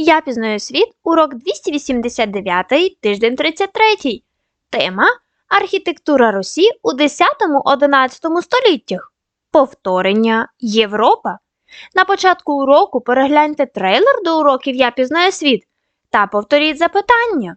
Я пізнаю світ, урок 289, тиждень 33. Тема Архітектура Русі у 10-11 століттях. Повторення Європа. На початку уроку перегляньте трейлер до уроків Я пізнаю світ та повторіть запитання.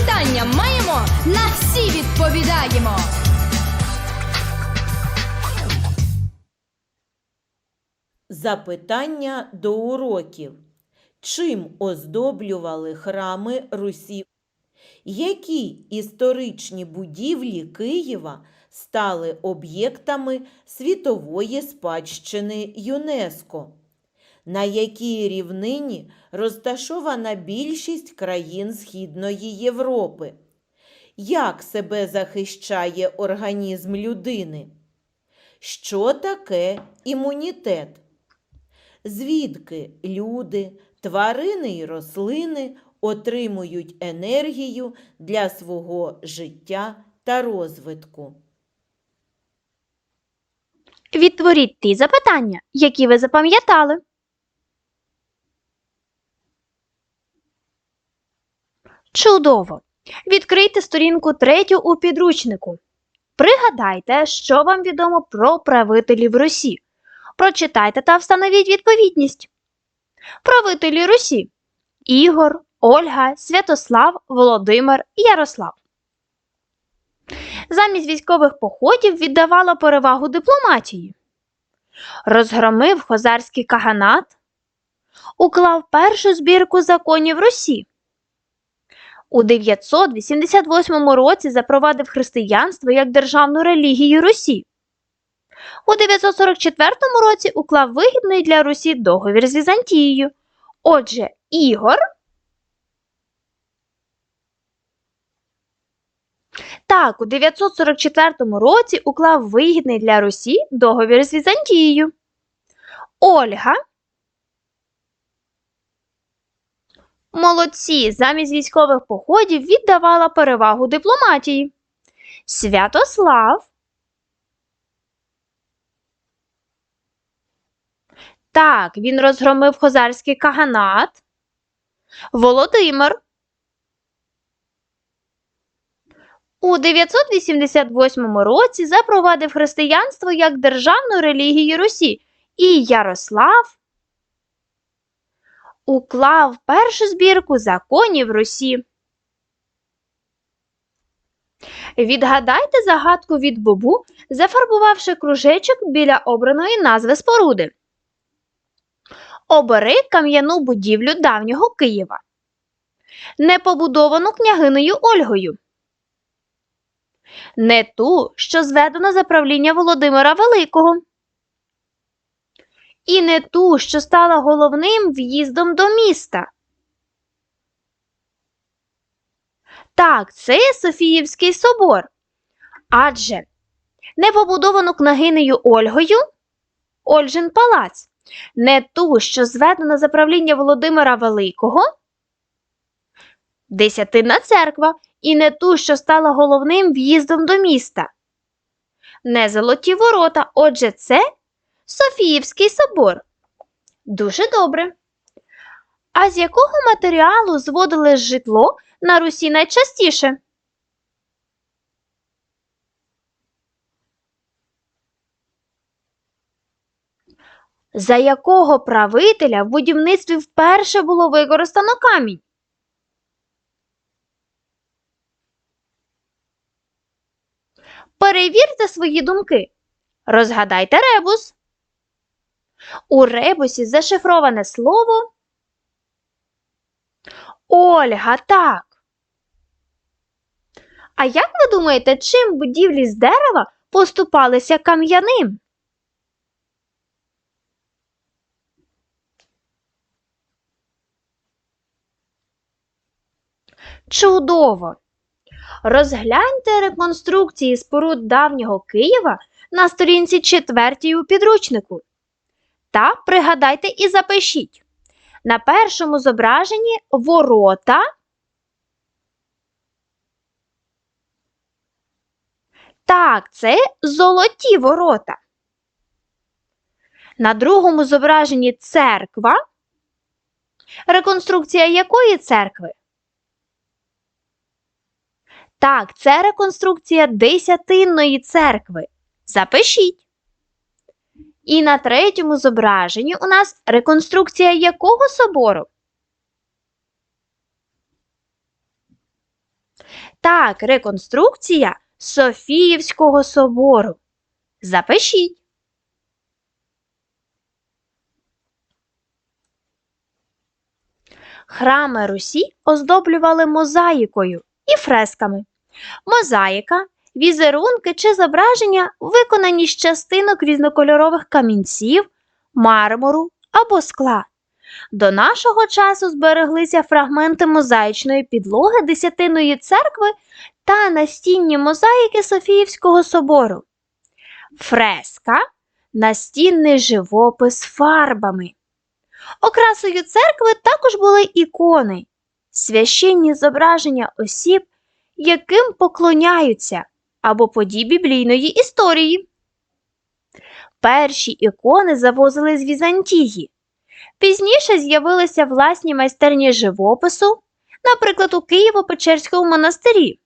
Запитання маємо, на всі відповідаємо. Запитання до уроків. Чим оздоблювали храми Русі? Які історичні будівлі Києва стали об'єктами світової спадщини ЮНЕСКО? На якій рівнині розташована більшість країн Східної Європи? Як себе захищає організм людини? Що таке імунітет? Звідки люди, тварини і рослини отримують енергію для свого життя та розвитку? Відтворіть ті запитання, які ви запам'ятали. Чудово! Відкрийте сторінку третю у підручнику. Пригадайте, що вам відомо про правителів Русі. Прочитайте та встановіть відповідність. Правителі Русі Ігор, Ольга, Святослав, Володимир, Ярослав. Замість військових походів віддавала перевагу дипломатії. Розгромив хозарський каганат, уклав першу збірку законів Русі. У 988 році запровадив християнство як державну релігію Русі. У 944 році уклав вигідний для Русі договір з Візантією. Отже, Ігор Так, у 944 році уклав вигідний для Русі договір з Візантією. Ольга. Молодці, замість військових походів віддавала перевагу дипломатії. Святослав. Так, він розгромив хозарський каганат. Володимир. У 988 році запровадив християнство як державну релігію Русі, і Ярослав уклав першу збірку законів Русі. Відгадайте загадку від Бобу, зафарбувавши кружечок біля обраної назви споруди. Обери кам'яну будівлю давнього Києва, не побудовану княгинею Ольгою. Не ту, що зведено за правління Володимира Великого. І не ту, що стала головним в'їздом до міста. Так, це Софіївський собор. Адже не побудовану княгинею Ольгою Ольжин палац, не ту, що зведена за правління Володимира Великого, Десятинна церква, і не ту, що стала головним в'їздом до міста. Не золоті ворота, отже, це Софіївський собор. Дуже добре. А з якого матеріалу зводили житло на Русі найчастіше? За якого правителя в будівництві вперше було використано камінь? Перевірте свої думки. Розгадайте ребус. У ребусі зашифроване слово Ольга, так. А як ви думаєте, чим будівлі з дерева поступалися кам'яним? Чудово! Розгляньте реконструкції споруд давнього Києва на сторінці 4 у підручнику. Та пригадайте і запишіть. На першому зображенні ворота. Так, це золоті ворота. На другому зображенні церква. Реконструкція якої церкви? Так, це реконструкція Десятинної церкви. Запишіть. І на третьому зображенні у нас реконструкція якого собору? Так, реконструкція Софіївського собору. Запишіть. Храми Русі оздоблювали мозаїкою і фресками. Мозаїка візерунки чи зображення виконані з частинок різнокольорових камінців, мармуру або скла. До нашого часу збереглися фрагменти мозаїчної підлоги Десятиної церкви та настінні мозаїки Софіївського собору. Фреска настінний живопис фарбами. Окрасою церкви також були ікони, священні зображення осіб, яким поклоняються, або подій біблійної історії. Перші ікони завозили з Візантії. Пізніше з'явилися власні майстерні живопису, наприклад, у Києво-Печерському монастирі.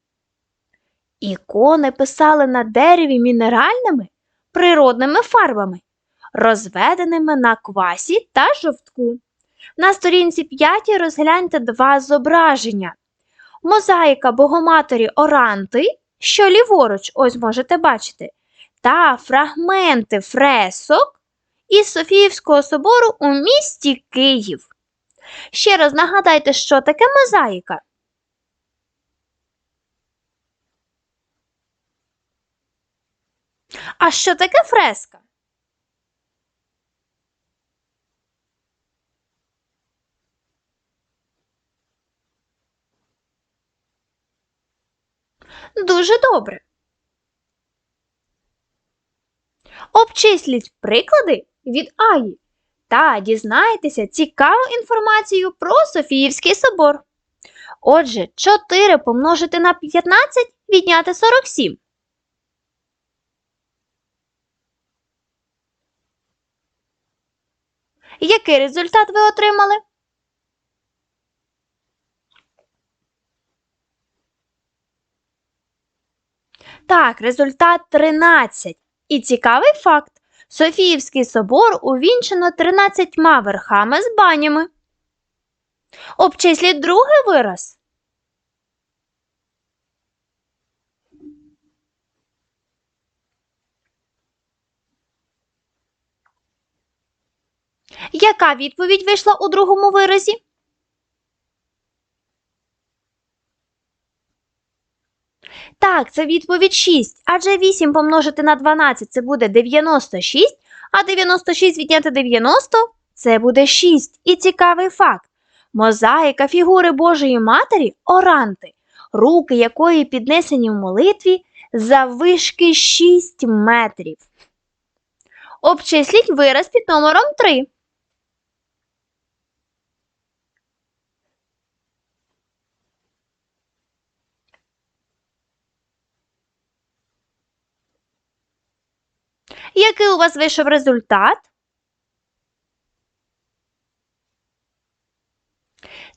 Ікони писали на дереві мінеральними природними фарбами, розведеними на квасі та жовтку. На сторінці 5 розгляньте два зображення. Мозаїка Богоматері Оранти, що ліворуч, ось можете бачити, та фрагменти фресок із Софіївського собору у місті Київ. Ще раз нагадайте, що таке мозаїка. А що таке фреска? Дуже добре. Обчисліть приклади від Аї та дізнайтеся цікаву інформацію про Софіївський собор. Отже, 4 помножити на 15 відняти 47. Який результат ви отримали? Так, результат 13. І цікавий факт: Софіївський собор увінчено 13 верхами з банями. Обчисліть другий вираз. Яка відповідь вийшла у другому виразі? Так, це відповідь 6, адже 8 помножити на 12 це буде 96, а 96 відняти 90 це буде 6. І цікавий факт. Мозаїка фігури Божої Матері оранти, руки якої піднесені в молитві заввишки 6 метрів. Обчисліть вираз під номером 3. Який у вас вийшов результат?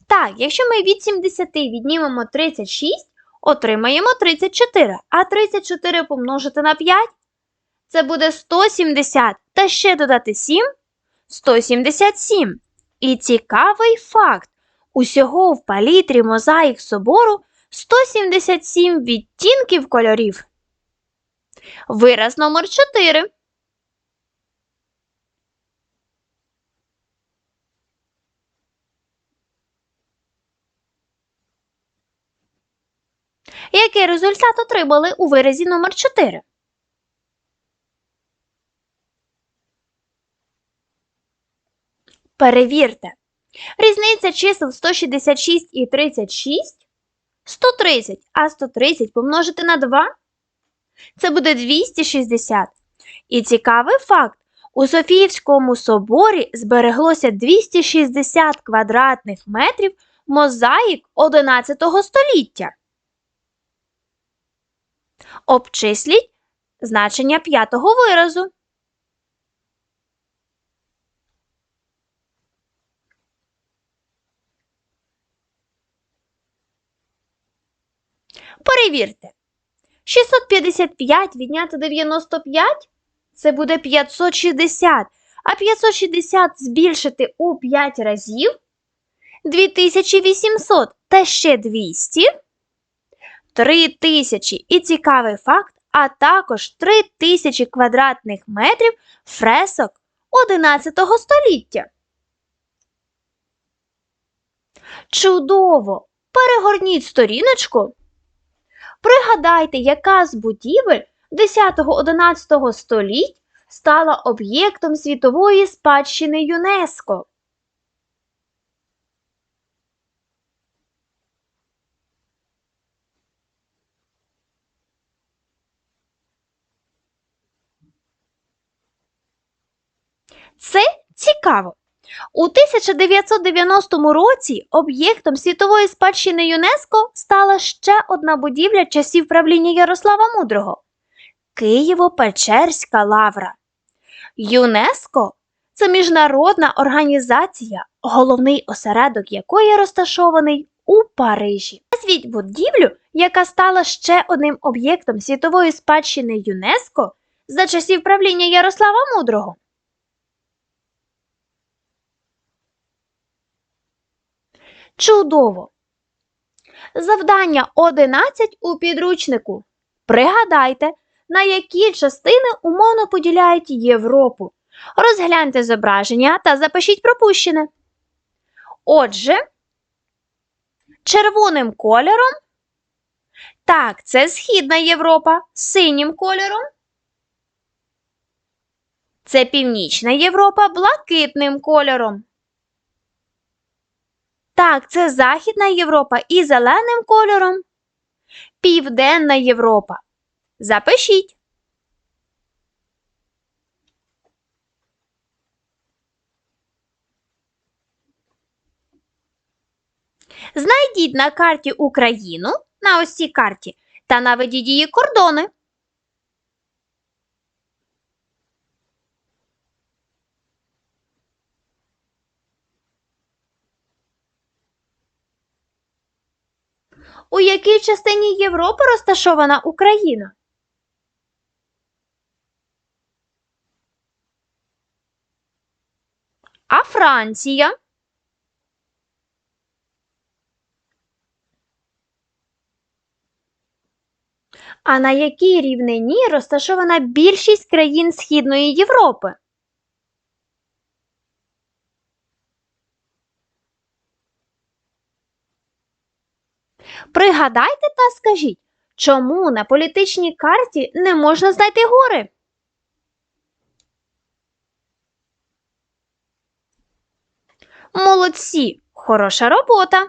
Так, якщо ми від 70 віднімемо 36, отримаємо 34, а 34 помножити на 5 це буде 170, та ще додати 7 177. І цікавий факт: усього в палітрі мозаїк собору 177 відтінків кольорів. Вираз номер 4. Який результат отримали у виразі номер 4? Перевірте. Різниця чисел 166 і 36 130, а 130 помножити на 2 це буде 260. І цікавий факт: у Софіївському соборі збереглося 260 квадратних метрів мозаїк 11 століття. Обчисліть значення п'ятого виразу. Перевірте. 655 відняти 95 це буде 560. А 560 збільшити у 5 разів 2800 та ще 200 3000. І цікавий факт, а також 3000 квадратних метрів фресок 11 століття. Чудово! Перегорніть сторіночку. Пригадайте, яка з будівель 10-11 століть стала об'єктом світової спадщини ЮНЕСКО. Це цікаво. У 1990 році об'єктом світової спадщини ЮНЕСКО стала ще одна будівля часів правління Ярослава Мудрого Києво-Печерська лавра. ЮНЕСКО це міжнародна організація, головний осередок якої розташований у Парижі. Назвіть будівлю, яка стала ще одним об'єктом світової спадщини ЮНЕСКО за часів правління Ярослава Мудрого. Чудово! Завдання 11 у підручнику. Пригадайте, на які частини умовно поділяють Європу. Розгляньте зображення та запишіть пропущене. Отже, червоним кольором. Так, це Східна Європа. Синім кольором. Це Північна Європа блакитним кольором. Так, це Західна Європа і зеленим кольором. Південна Європа. Запишіть. Знайдіть на карті Україну на ось цій карті та наведіть її кордони. У якій частині Європи розташована Україна? А Франція? А на якій рівнині розташована більшість країн Східної Європи? Пригадайте та скажіть, чому на політичній карті не можна знайти гори? Молодці! Хороша робота!